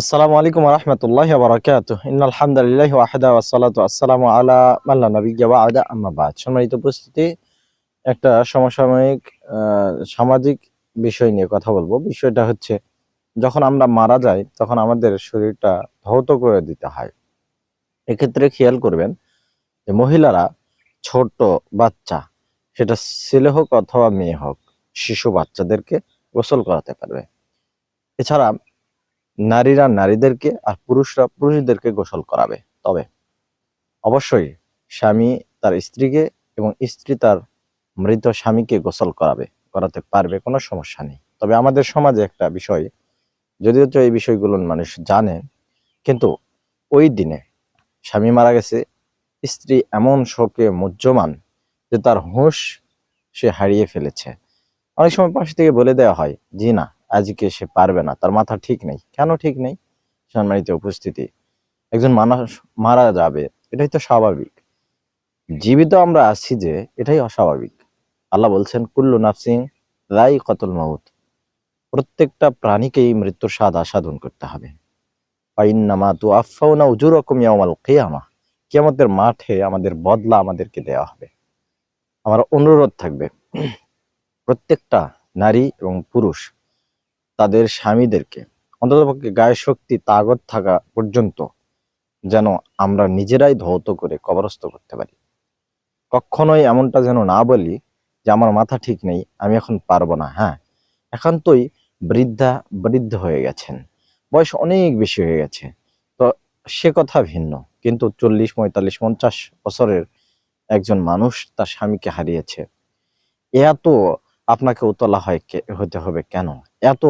আসসালামু আলাইকুম রহমতুল্লাহ বারাকাত ইন্নাল হামদুলিল্লাহ ওয়াহদা ওয়াসসালাতু আসসালামু আলা মাল্লা নবিয়্যা ওয়া আদা আম্মা বাদ। সম্মানিত উপস্থিতি, একটা সমসাময়িক সামাজিক বিষয় নিয়ে কথা বলব। বিষয়টা হচ্ছে, যখন আমরা মারা যাই, তখন আমাদের শরীরটা ধৌত করে দিতে হয়। এক্ষেত্রে খেয়াল করবেন যে মহিলারা ছোট বাচ্চা, সেটা ছেলে হোক অথবা মেয়ে হোক, শিশু বাচ্চাদেরকে গোসল করাতে পারবে। এছাড়া নারীরা নারীদেরকে আর পুরুষরা পুরুষদেরকে গোসল করাবে। তবে অবশ্যই স্বামী তার স্ত্রীকে এবং স্ত্রী তার মৃত স্বামীকে গোসল করাবে, করাতে পারবে, কোনো সমস্যা নেই। তবে আমাদের সমাজে একটা বিষয়, যদিও এই বিষয়গুলো মানুষ জানে, কিন্তু ওই দিনে স্বামী মারা গেছে, স্ত্রী এমন শোকে মুহ্যমান যে তার হুঁশ সে হারিয়ে ফেলেছে। অনেক সময় পাশ থেকে বলে দেওয়া হয়, জি না আজকে সে পারবে না, তার মাথা ঠিক নেই। কেন ঠিক নেই? সম্মানিত উপস্থিতি, একজন মানুষ মারা যাবে, এটাই তো স্বাভাবিক। জীবিত আমরা আছি যে, এটাই অস্বাভাবিক। আল্লাহ বলছেন, কুল্লু নাফসিং রাই কতল মাউত। প্রত্যেকটা প্রাণীকেই মৃত্যুর স্বাদ আস্বাদন করতে হবে। পাইন্নামা তু আফাউনা উজুরকম ইয়াউমাল কিয়ামা। কিয়ামতের মাঠে আমাদের বদলা আমাদেরকে দেওয়া হবে। আমার অনুরোধ থাকবে, প্রত্যেকটা নারী এবং পুরুষ তাদের স্বামীদেরকে। অন্ততপক্ষে গায়ে শক্তি, তাগত থাকা পর্যন্ত যেন আমরা নিজেরাই ধৌত করে কবরস্থ করতে পারি। কখনোই এমনটা যেন না বলি যে, আমার মাথা ঠিক নেই, আমি এখন পারব না। হ্যাঁ একান্তই বৃদ্ধা বৃদ্ধ হয়ে গেছেন। বয়স অনেক বেশি হয়ে গেছে। তো সে কথা ভিন্ন। কিন্তু চল্লিশ, পঁয়তাল্লিশ, পঞ্চাশ বছরের একজন মানুষ তার স্বামীকে হারিয়েছে। এত আপনাকে উতলা হয় হতে হবে কেন? এত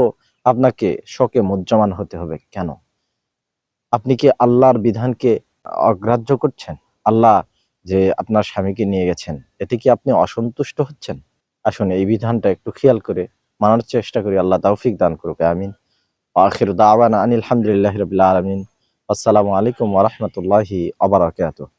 আপনাকে শোকে মুজ্জমান হতে হবে কেন? আপনি কি আল্লাহর বিধানকে অগ্রাহ্য করছেন? আল্লাহ যে আপনার স্বামীকে নিয়ে গেছেন, এতে কি আপনি অসন্তুষ্ট হচ্ছেন? আসুন, এই বিধানটা একটু খেয়াল করে মানার চেষ্টা করি। আল্লাহ তৌফিক দান করুক, আমিন। আখির দাওয়ানা আনিল হামদুলিল্লাহি রাব্বিল আলামিন। আসসালামু আলাইকুম ওয়া রাহমাতুল্লাহি ওয়া বারাকাতুহু।